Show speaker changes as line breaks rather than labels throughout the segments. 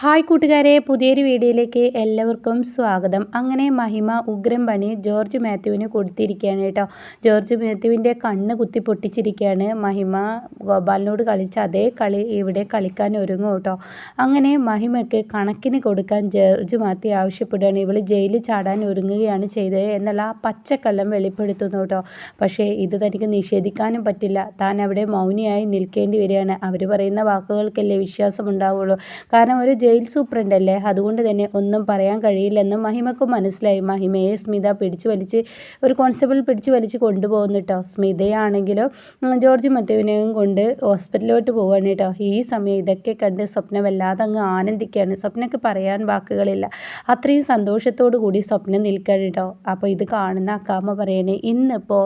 Hi കൂട്ടുകാരെ പുതിയൊരു വീഡിയോയിലേക്ക് എല്ലാവർക്കും സ്വാഗതം. അങ്ങനെ മഹിമ ഉഗ്രം പണി ജോർജ് മാത്യുവിന് കൊടുത്തിരിക്കുകയാണ് കേട്ടോ. ജോർജ് മാത്യുവിന്റെ കണ്ണ് കുത്തി പൊട്ടിച്ചിരിക്കുകയാണ് മഹിമ. ഗോപാലിനോട് കളിച്ച അതേ കളി ഇവിടെ കളിക്കാൻ ഒരുങ്ങും കേട്ടോ. അങ്ങനെ മഹിമയ്ക്ക് കണക്കിന് കൊടുക്കാൻ ജോർജ് മാത്യു ആവശ്യപ്പെടുകയാണ്. ഇവൾ ജയിലിൽ ചാടാൻ ഒരുങ്ങുകയാണ് ചെയ്തത് എന്നുള്ള ആ പച്ചക്കള്ളം വെളിപ്പെടുത്തുന്നു കേട്ടോ. പക്ഷേ ഇത് തനിക്ക് നിഷേധിക്കാനും പറ്റില്ല. താൻ അവിടെ മൗനിയായി നിൽക്കേണ്ടി വരികയാണ്. അവർ പറയുന്ന വാക്കുകൾക്കല്ലേ വിശ്വാസം ഉണ്ടാവുള്ളൂ കാരണം ഒരു ജയിൽ സൂപ്രണ്ടല്ലേ? അതുകൊണ്ട് തന്നെ ഒന്നും പറയാൻ കഴിയില്ലെന്ന് മഹിമക്കും മനസ്സിലായി. മഹിമയെ സ്മിത പിടിച്ചു വലിച്ച് ഒരു കോൺസ്റ്റബിൾ പിടിച്ചു വലിച്ച് കൊണ്ടുപോകുന്നു കേട്ടോ സ്മിതയാണെങ്കിലോ ജോർജ് മത്തുവിനെയും കൊണ്ട് ഹോസ്പിറ്റലിലോട്ട് പോവാണ് കേട്ടോ ഈ സമയം ഇതൊക്കെ കണ്ട് സ്വപ്ന വല്ലാതെ അങ്ങ് ആനന്ദിക്കുകയാണ് സ്വപ്നക്ക് പറയാൻ വാക്കുകളില്ല. അത്രയും സന്തോഷത്തോടു കൂടി സ്വപ്നം നിൽക്കണം കേട്ടോ അപ്പോൾ ഇത് കാണുന്ന അക്കാമ്മ പറയണേ ഇന്നിപ്പോൾ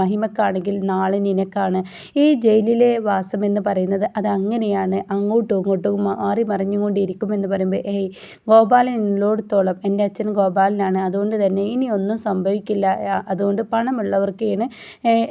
മഹിമക്കാണെങ്കിൽ നാളെ നിനക്കാണ്. ഈ ജയിലിലെ വാസം എന്ന് പറയുന്നത് അത് അങ്ങനെയാണ് അങ്ങോട്ടും ഇങ്ങോട്ടും മാറി മറിഞ്ഞുകൊണ്ടിരിക്കും എന്ന് പറയുമ്പോൾ ഏയ് ഗോപാലൻ എന്നോടത്തോളം എന്റെ അച്ഛൻ ഗോപാലനാണ്. അതുകൊണ്ട് തന്നെ ഇനി ഒന്നും സംഭവിക്കില്ല. അതുകൊണ്ട് പണമുള്ളവർക്കാണ്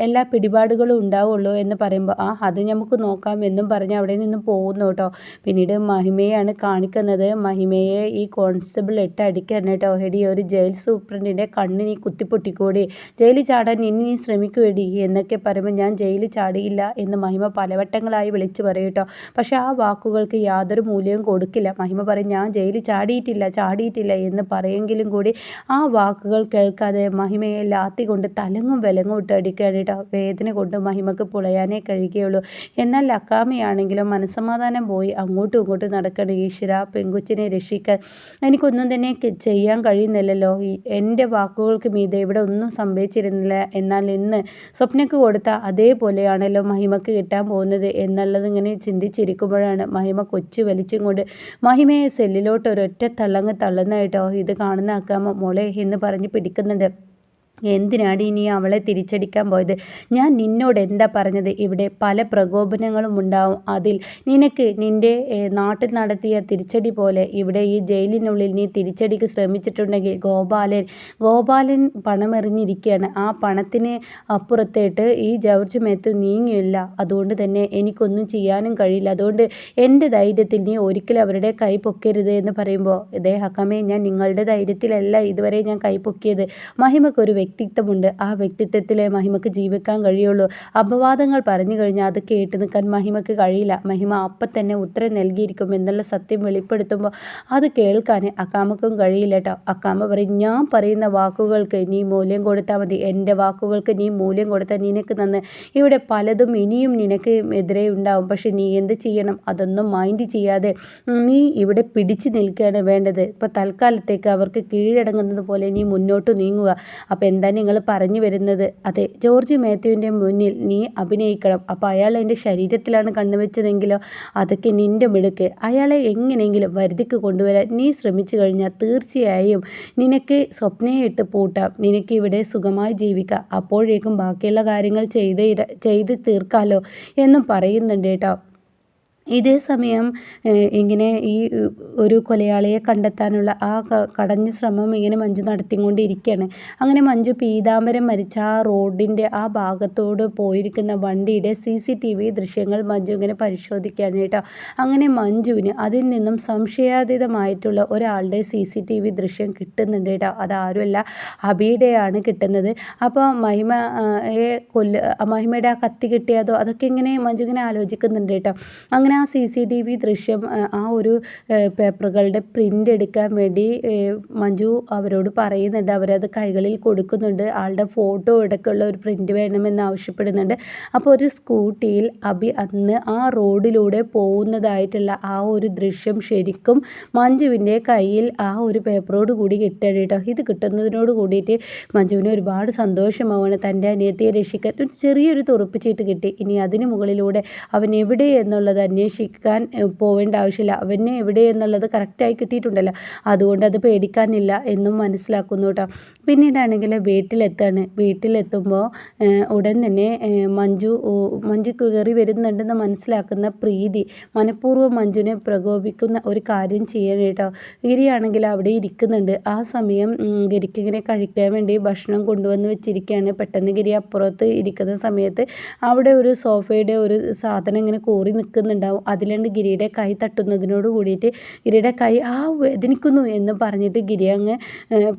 എല്ലാ പിടിപാടുകളും ഉണ്ടാവുള്ളൂ എന്ന് പറയുമ്പോൾ ആ അത് നമുക്ക് നോക്കാം എന്നും പറഞ്ഞ് അവിടെ നിന്ന് പോകുന്നു കേട്ടോ. പിന്നീട് മഹിമയാണ് കാണിക്കുന്നത്. മഹിമയെ ഈ കോൺസ്റ്റബിൾ ഇട്ട് അടിക്കണം കേട്ടോ ഒരു ജയിൽ സൂപ്രണ്ടിന്റെ കണ്ണിനി കുത്തിപ്പൊട്ടിക്കൂടി. ജയിലിൽ ചാടാൻ ഇനി നീ ശ്രമിക്കുവേടി എന്നൊക്കെ പറയുമ്പോൾ ഞാൻ ജയിലിൽ ചാടിയില്ല എന്ന് മഹിമ പലവട്ടങ്ങളായി വിളിച്ചു പറയും കേട്ടോ. പക്ഷേ ആ വാക്കുകൾക്ക് യാതൊരു മൂല്യവും കൊടുക്കില്ല. മഹിമ പറയും ഞാൻ ജയിലിൽ ചാടിയിട്ടില്ല ചാടിയിട്ടില്ല എന്ന് പറയെങ്കിലും കൂടി ആ വാക്കുകൾ കേൾക്കാതെ മഹിമയെ ലാത്തി കൊണ്ട് തലങ്ങും വിലങ്ങും ഇട്ട് അടിക്കുകയാണ് കേട്ടോ. വേദന കൊണ്ട് മഹിമക്ക് പുളയാനേ കഴിയുകയുള്ളൂ. എന്നാൽ അക്കാമിയാണെങ്കിലും മനസ്സമാധാനം പോയി അങ്ങോട്ടും ഇങ്ങോട്ടും നടക്കണം ഈശ്വര പെങ്കുച്ചിനെ രക്ഷിക്കാൻ എനിക്കൊന്നും തന്നെ ചെയ്യാൻ കഴിയുന്നില്ലല്ലോ. എന്റെ വാക്കുകൾക്ക് മീതെ ഇവിടെ ഒന്നും സംഭവിച്ചിരുന്നില്ല. എന്നാൽ ഇന്ന് സ്വപ്നക്ക് കൊടുത്ത അതേപോലെയാണല്ലോ മഹിമക്ക് കിട്ടാൻ പോകുന്നത് എന്നുള്ളത് ഇങ്ങനെ ചിന്തിച്ചിരിക്കുമ്പോഴാണ് മഹിമ കൊച്ചു വലിച്ചും കൊണ്ട് മഹിമയെ സെല്ലിലോട്ട് ഒരൊറ്റ തള്ളങ്ങ് തള്ളുന്നതായിട്ടോ? ഇത് കാണുന്ന അക്കാമ മോളെ എന്ന് പറഞ്ഞ് പിടിക്കുന്നുണ്ട് എന്തിനാടി ഇനി അവളെ തിരിച്ചടിക്കാൻ പോയത്? ഞാൻ നിന്നോട് എന്താ പറഞ്ഞത്? ഇവിടെ പല പ്രകോപനങ്ങളും ഉണ്ടാവും. അതിൽ നിനക്ക് നിന്റെ നാട്ടിൽ നടത്തിയ തിരിച്ചടി പോലെ ഇവിടെ ഈ ജയിലിനുള്ളിൽ നീ തിരിച്ചടിക്ക് ശ്രമിച്ചിട്ടുണ്ടെങ്കിൽ ഗോപാലൻ ഗോപാലൻ പണമെറിഞ്ഞിരിക്കുകയാണ് ആ പണത്തിന് അപ്പുറത്തേട്ട് ഈ ജോർജ് മേത്ത് നീങ്ങിയില്ല. അതുകൊണ്ട് തന്നെ എനിക്കൊന്നും ചെയ്യാനും കഴിയില്ല. അതുകൊണ്ട് എന്റെ ധൈര്യത്തിൽ നീ ഒരിക്കലും അവരുടെ കൈ പൊക്കരുത് എന്ന് പറയുമ്പോൾ ഇതേ ഹക്കമേ ഞാൻ നിങ്ങളുടെ ധൈര്യത്തിലല്ല ഇതുവരെ ഞാൻ കൈ പൊക്കിയത്. മഹിമക്കൊരു വ്യക്തിത്വമുണ്ട്. ആ വ്യക്തിത്വത്തിലെ മഹിമക്ക് ജീവിക്കാൻ കഴിയുള്ളൂ. അപവാദങ്ങൾ പറഞ്ഞു കഴിഞ്ഞാൽ അത് കേട്ട് നിൽക്കാൻ മഹിമക്ക് കഴിയില്ല. മഹിമ അപ്പം തന്നെ ഉത്തരം നൽകിയിരിക്കും എന്നുള്ള സത്യം വെളിപ്പെടുത്തുമ്പോൾ അത് കേൾക്കാൻ അക്കാമക്കും കഴിയില്ല കേട്ടോ. അക്കാമ പറയും ഞാൻ പറയുന്ന വാക്കുകൾക്ക് നീ മൂല്യം കൊടുത്താൽ മതി. എന്റെ വാക്കുകൾക്ക് നീ മൂല്യം കൊടുത്താൽ നിനക്ക് നന്ന്. ഇവിടെ പലതും ഇനിയും നിനക്ക് എതിരെ ഉണ്ടാവും. പക്ഷെ നീ എന്ത് ചെയ്യണം? അതൊന്നും മൈൻഡ് ചെയ്യാതെ നീ ഇവിടെ പിടിച്ചു നിൽക്കുകയാണ് വേണ്ടത്. ഇപ്പോൾ തൽക്കാലത്തേക്ക് അവർക്ക് കീഴടങ്ങുന്നത് പോലെ നീ മുന്നോട്ട് നീങ്ങുക. അപ്പോൾ എന്താ നിങ്ങൾ പറഞ്ഞു വരുന്നത്? അതെ ജോർജ് മാത്യുവിന്റെ മുന്നിൽ നീ അഭിനയിക്കണം. അപ്പോൾ അയാൾ എന്റെ ശരീരത്തിലാണ് കണ്ണുവെച്ചതെങ്കിലോ? അതൊക്കെ നിന്റെ മിടുക്ക്. അയാളെ എങ്ങനെയെങ്കിലും വരുതിക്ക് കൊണ്ടുവരാൻ നീ ശ്രമിച്ചു കഴിഞ്ഞാൽ തീർച്ചയായും നിനക്ക് സ്വപ്നയെ ഇട്ട് പൂട്ടാം. നിനക്ക് ഇവിടെ സുഖമായി ജീവിക്കാം. അപ്പോഴേക്കും ബാക്കിയുള്ള കാര്യങ്ങൾ ചെയ്ത് ചെയ്ത് തീർക്കാമല്ലോ എന്നും പറയുന്നുണ്ട് കേട്ടോ. ഇതേ സമയം ഇങ്ങനെ ഈ ഒരു കൊലയാളിയെ കണ്ടെത്താനുള്ള ആ കടഞ്ഞ ശ്രമം ഇങ്ങനെ മഞ്ജു നടത്തിക്കൊണ്ടിരിക്കുകയാണ് അങ്ങനെ മഞ്ജു പീതാംബരം മരിച്ച ആ റോഡിന്റെ ആ ഭാഗത്തോട് പോയിരിക്കുന്ന വണ്ടിയുടെ സി സി ടി വി ദൃശ്യങ്ങൾ മഞ്ജു ഇങ്ങനെ പരിശോധിക്കുകയാണ് കേട്ടോ. അങ്ങനെ മഞ്ജുവിന് അതിൽ നിന്നും സംശയാതീതമായിട്ടുള്ള ഒരാളുടെ സി സി ടി വി ദൃശ്യം കിട്ടുന്നുണ്ട് കേട്ടോ. അതാരുമല്ല അബിയുടെയാണ് കിട്ടുന്നത്. അപ്പോൾ മഹിമയെ കൊല്ല മഹിമയുടെ ആ കത്തി കിട്ടിയതോ അതൊക്കെ ഇങ്ങനെ മഞ്ജു ഇങ്ങനെ ആലോചിക്കുന്നുണ്ട് കേട്ടോ. അങ്ങനെ ആ സി സി ടി വി ദൃശ്യം ആ ഒരു പേപ്പറുകളുടെ പ്രിന്റ് എടുക്കാൻ വേണ്ടി മഞ്ജു അവരോട് പറയുന്നുണ്ട്. അവരത് കൈകളിൽ കൊടുക്കുന്നുണ്ട്. ആളുടെ ഫോട്ടോ ഇടയ്ക്കുള്ള ഒരു പ്രിന്റ് വേണമെന്ന് ആവശ്യപ്പെടുന്നുണ്ട്. അപ്പോൾ ഒരു സ്കൂട്ടിയിൽ അബി അന്ന് ആ റോഡിലൂടെ പോകുന്നതായിട്ടുള്ള ആ ഒരു ദൃശ്യം ശരിക്കും മഞ്ജുവിന്റെ കയ്യിൽ ആ ഒരു പേപ്പറോട് കൂടി കിട്ടണം കേട്ടോ. ഇത് കിട്ടുന്നതിനോട് കൂടിയിട്ട് മഞ്ജുവിന് ഒരുപാട് സന്തോഷമാവാണ് തന്റെ അനിയത്തിയെ രക്ഷിക്കാൻ ഒരു ചെറിയൊരു തുറപ്പിച്ചിട്ട് കിട്ടി. ഇനി അതിന് മുകളിലൂടെ അവൻ എവിടെ എന്നുള്ളത് അന്വേഷിച്ച് അന്വേഷിക്കാൻ പോവേണ്ട ആവശ്യമില്ല. അവന് എവിടെ എന്നുള്ളത് കറക്റ്റായി കിട്ടിയിട്ടുണ്ടല്ലോ. അതുകൊണ്ട് അത് പേടിക്കാനില്ല എന്നും മനസ്സിലാക്കുന്നു കേട്ടോ പിന്നീടാണെങ്കിൽ വീട്ടിലെത്താണ്. വീട്ടിലെത്തുമ്പോൾ ഉടൻ തന്നെ മഞ്ജു മഞ്ജു കയറി വരുന്നുണ്ടെന്ന് മനസ്സിലാക്കുന്ന പ്രീതി മനഃപൂർവം മഞ്ജുവിനെ പ്രകോപിക്കുന്ന ഒരു കാര്യം ചെയ്യണം കേട്ടോ ഗിരിയാണെങ്കിൽ അവിടെ ഇരിക്കുന്നുണ്ട്. ആ സമയം ഗിരിക്കിങ്ങനെ കഴിക്കാൻ വേണ്ടി ഭക്ഷണം കൊണ്ടുവന്ന് വെച്ചിരിക്കുകയാണ്. പെട്ടെന്ന് ഗിരി അപ്പുറത്ത് ഇരിക്കുന്ന സമയത്ത് അവിടെ ഒരു സോഫയുടെ ഒരു സാധനം ഇങ്ങനെ കോറി നിൽക്കുന്നുണ്ടാവും. ഉണ്ടാവും അതിലുണ്ട് ഗിരിയുടെ കൈ തട്ടുന്നതിനോട് കൂടിയിട്ട് ഗിരിയുടെ കൈ ആ വേദനിക്കുന്നു എന്ന് പറഞ്ഞിട്ട് ഗിരി അങ്ങ്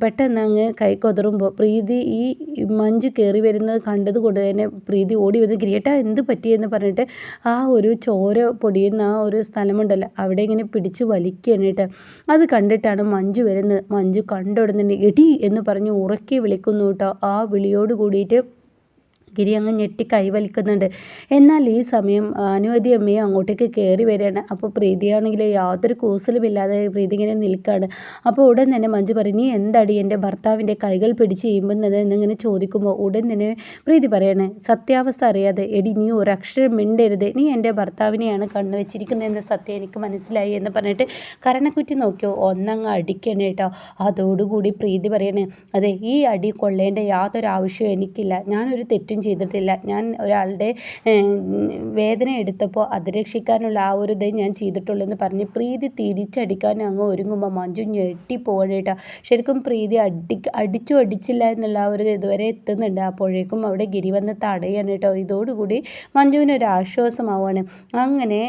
പെട്ടെന്ന് അങ്ങ് കൈ കൊതറുമ്പോൾ പ്രീതി ഈ മഞ്ജു കയറി വരുന്നത് കണ്ടത് കൊണ്ട് തന്നെ പ്രീതി ഓടി വന്ന് ഗിരിയേട്ടാ എന്ത് പറ്റിയെന്ന്? പറഞ്ഞിട്ട് ആ ഒരു ചോര പൊടിയുന്ന ആ ഒരു സ്ഥലമുണ്ടല്ലോ അവിടെ ഇങ്ങനെ പിടിച്ച് വലിക്കുകയാണ് അത് കണ്ടിട്ടാണ് മഞ്ജു വരുന്നത്. മഞ്ജു കണ്ടുടനെ എടി എന്ന് പറഞ്ഞ് ഉറക്കി വിളിക്കുന്നു കേട്ടോ. ആ വിളിയോട് കൂടിയിട്ട് ഗിരി അങ്ങ് ഞെട്ടി കൈവലിക്കുന്നുണ്ട് എന്നാൽ ഈ സമയം അനുമതി അമ്മയും അങ്ങോട്ടേക്ക് കയറി വരികയാണ്. അപ്പോൾ പ്രീതിയാണെങ്കിൽ യാതൊരു കൂസലുമില്ലാതെ പ്രീതി ഇങ്ങനെ നിൽക്കുകയാണ്. അപ്പോൾ ഉടൻ തന്നെ മഞ്ജു പറയും നീ എന്താടി എന്റെ ഭർത്താവിന്റെ കൈകൾ പിടിച്ച് ചെയ്യുമ്പോൾ എന്നിങ്ങനെ ചോദിക്കുമ്പോൾ ഉടൻ തന്നെ പ്രീതി പറയാണ് സത്യാവസ്ഥ അറിയാതെ. എടി നീ ഒരു അക്ഷരം മിണ്ടരുത്. നീ എന്റെ ഭർത്താവിനെയാണ് കണ്ണു വെച്ചിരിക്കുന്നതെന്ന് സത്യം എനിക്ക് മനസ്സിലായി എന്ന് പറഞ്ഞിട്ട് കരണക്കുറ്റി നോക്കിയോ ഒന്നങ്ങ് അടിക്കണേ കേട്ടോ. അതോടുകൂടി പ്രീതി പറയണേ അതെ ഈ അടി കൊള്ളേണ്ട യാതൊരു ആവശ്യവും എനിക്കില്ല. ഞാനൊരു തെറ്റും ചെയ്തിട്ടില്ല. ഞാൻ ഒരാളുടെ വേദന എടുത്തപ്പോൾ അത് രക്ഷിക്കാനുള്ള ആ ഒരു ഇതേ ഞാൻ ചെയ്തിട്ടുള്ളൂ എന്ന് പറഞ്ഞ് പ്രീതി തിരിച്ചടിക്കാൻ അങ്ങ് ഒരുങ്ങുമ്പോൾ മഞ്ജു ഞെട്ടിപ്പോവാണ് കേട്ടോ ശരിക്കും പ്രീതി അടി അടിച്ചു അടിച്ചില്ല എന്നുള്ള ആ ഒരു ഇതുവരെ എത്തുന്നുണ്ട്. അപ്പോഴേക്കും അവിടെ ഗിരി വന്ന് തടയാണ് കേട്ടോ. ഇതോടുകൂടി മഞ്ജുവിനൊരു ആശ്വാസമാവാണ് അങ്ങനെ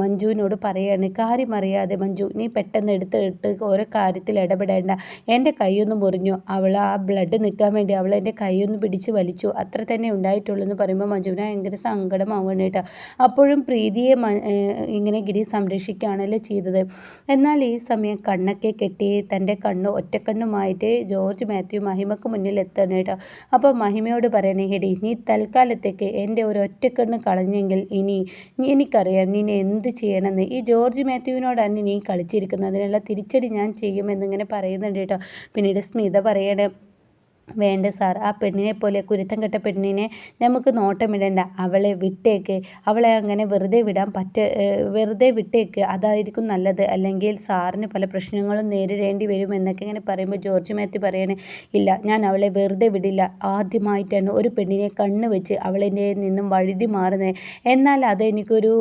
മഞ്ജുവിനോട് പറയാണ് കാര്യം അറിയാതെ മഞ്ജു നീ പെട്ടെന്ന് എടുത്തിട്ട് ഓരോ കാര്യത്തിൽ ഇടപെടേണ്ട. എന്റെ കൈയൊന്ന് മുറിഞ്ഞു. അവൾ ആ ബ്ലഡ് നിൽക്കാൻ വേണ്ടി അവൾ എന്റെ കൈയൊന്ന് പിടിച്ച് വലിച്ചു. അത്ര തന്നെ തന്നെ ഉണ്ടായിട്ടുള്ളൂ എന്ന് പറയുമ്പോൾ മഞ്ജുവിന് ഭയങ്കര സങ്കടമാവുകയാണ് കേട്ടോ. അപ്പോഴും പ്രീതിയെ ഇങ്ങനെ ഗിരി സംരക്ഷിക്കുകയാണല്ലോ ചെയ്തത്. എന്നാൽ ഈ സമയം കണ്ണൊക്കെ കെട്ടി തന്റെ കണ്ണ് ഒറ്റക്കണ്ണുമായിട്ട് ജോർജ് മാത്യു മഹിമക്ക് മുന്നിൽ എത്തണം കേട്ടോ. അപ്പോൾ മഹിമയോട് പറയണേ ഹെടി നീ തൽക്കാലത്തേക്ക് എന്റെ ഒരു ഒറ്റക്കണ്ണ് കളഞ്ഞെങ്കിൽ ഇനി എനിക്കറിയാം നീ എന്ത് ചെയ്യണമെന്ന്. ഈ ജോർജ് മാത്യുവിനോടാണ് നീ കളിച്ചിരിക്കുന്നത്. അതിനുള്ള തിരിച്ചടി ഞാൻ ചെയ്യുമെന്നിങ്ങനെ പറയുന്നുണ്ട് കേട്ടോ. പിന്നീട് സ്മിത പറയണേ വേണ്ട സാർ. ആ പെണ്ണിനെ പോലെ കുരുത്തം കെട്ട പെണ്ണിനെ നമുക്ക് നോട്ടമിടണ്ട. അവളെ വിട്ടേക്ക്. അവളെ അങ്ങനെ വെറുതെ വിടാൻ പറ്റ വെറുതെ വിട്ടേക്ക്. അതായിരിക്കും നല്ലത്. അല്ലെങ്കിൽ സാറിന് പല പ്രശ്നങ്ങളും നേരിടേണ്ടി വരും എന്നൊക്കെ ഇങ്ങനെ പറയുമ്പോൾ ജോർജ് മാത്യു പറയണേ ഇല്ല ഞാൻ അവളെ വെറുതെ വിടില്ല. ആദ്യമായിട്ടാണ് ഒരു പെണ്ണിനെ കണ്ണ് വെച്ച് അവളെന്റെ നിന്നും വഴുതി മാറുന്നത് എന്നാൽ അതെനിക്കൊരു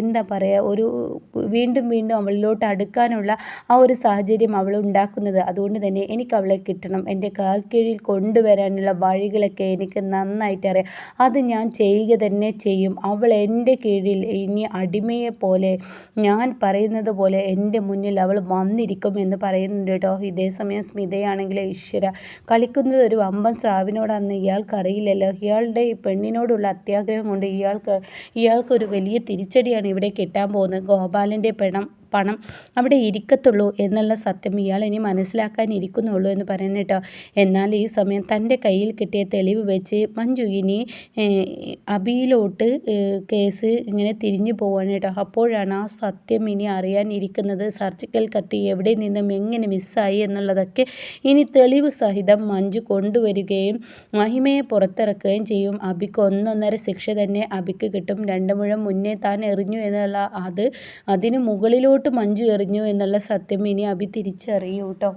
എന്താ പറയുക ഒരു വീണ്ടും വീണ്ടും അവളിലോട്ട് അടുക്കാനുള്ള ആ ഒരു സാഹചര്യം അവൾ ഉണ്ടാക്കുന്നത്. അതുകൊണ്ട് തന്നെ എനിക്ക് അവളെ കിട്ടണം. എന്റെ കാൽ കീഴിൽ കൊണ്ടുവരാനുള്ള വഴികളൊക്കെ എനിക്ക് നന്നായിട്ട് അറിയാം അത് ഞാൻ ചെയ്യുക തന്നെ ചെയ്യും. അവൾ എന്റെ കീഴിൽ ഇനി അടിമയെ പോലെ ഞാൻ പറയുന്നത് പോലെ എന്റെ മുന്നിൽ അവൾ വന്നിരിക്കും എന്ന് പറയുന്നുണ്ട് കേട്ടോ. ഇതേ സമയം സ്മിതയാണെങ്കിൽ ഈശ്വര കളിക്കുന്നത് ഒരു വമ്പൻ സ്രാവിനോടാണെന്ന് ഇയാൾക്കറിയില്ലല്ലോ. ഇയാളുടെ ഈ പെണ്ണിനോടുള്ള അത്യാഗ്രഹം കൊണ്ട് ഇയാൾക്ക് ഇയാൾക്കൊരു വലിയ തിരിച്ചടിയാണ് ഇവിടെ കിട്ടാൻ പോകുന്നത്. ഗോപാലന്റെ പണം പണം അവിടെ ഇരിക്കത്തുള്ളൂ എന്നുള്ള സത്യം ഇയാൾ ഇനി മനസ്സിലാക്കാൻ ഇരിക്കുന്നുള്ളൂ എന്ന് പറയുന്നത് കേട്ടോ. എന്നാൽ ഈ സമയം തന്റെ കയ്യിൽ കിട്ടിയ തെളിവ് വെച്ച് മഞ്ജു ഇനി അബിയിലോട്ട് കേസ് ഇങ്ങനെ തിരിഞ്ഞു പോവാണ് കേട്ടോ. അപ്പോഴാണ് ആ സത്യം ഇനി അറിയാനിരിക്കുന്നത്. സർജിക്കൽ കത്തി എവിടെ നിന്നും എങ്ങനെ മിസ്സായി എന്നുള്ളതൊക്കെ ഇനി തെളിവ് സഹിതം മഞ്ജു കൊണ്ടുവരികയും മഹിമയെ പുറത്തിറക്കുകയും ചെയ്യും. അബിക്ക് ഒന്നൊന്നര ശിക്ഷ തന്നെ അബിക്ക് കിട്ടും. രണ്ടു മുഴം മുന്നേ താൻ എറിഞ്ഞു എന്നുള്ള അത് അതിന് മുകളിലോട്ട് മഞ്ജു എറിഞ്ഞു എന്നുള്ള സത്യം ഇനി അഭി തിരിച്ചറിയൂ കേട്ടോ